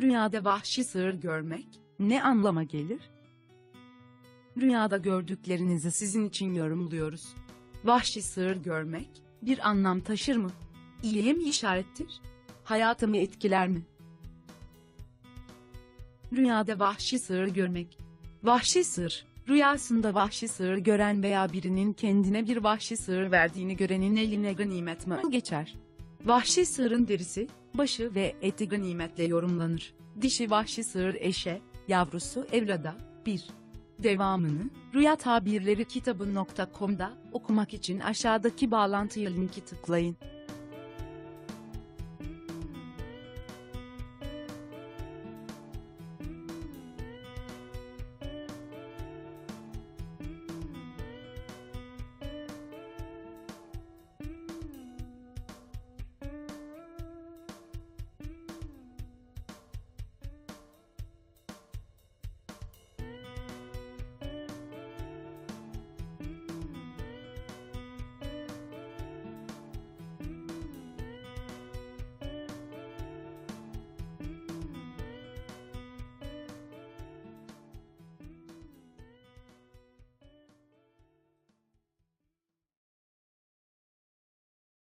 Rüyada vahşi sığır görmek ne anlama gelir? Rüyada gördüklerinizi sizin için yorumluyoruz. Vahşi sığır görmek bir anlam taşır mı? İyiye mi işarettir? Hayatımı etkiler mi? Rüyada vahşi sığır görmek. Vahşi sığır, rüyasında vahşi sığır gören veya birinin kendine bir vahşi sığır verdiğini görenin eline ganimet mi geçer? Vahşi sığırın derisi, başı ve eti ganimetle yorumlanır. Dişi vahşi sığır eşe, yavrusu evlada, bir. Devamını, Rüya Tabirleri kitabı.com'da okumak için aşağıdaki bağlantıya linki tıklayın.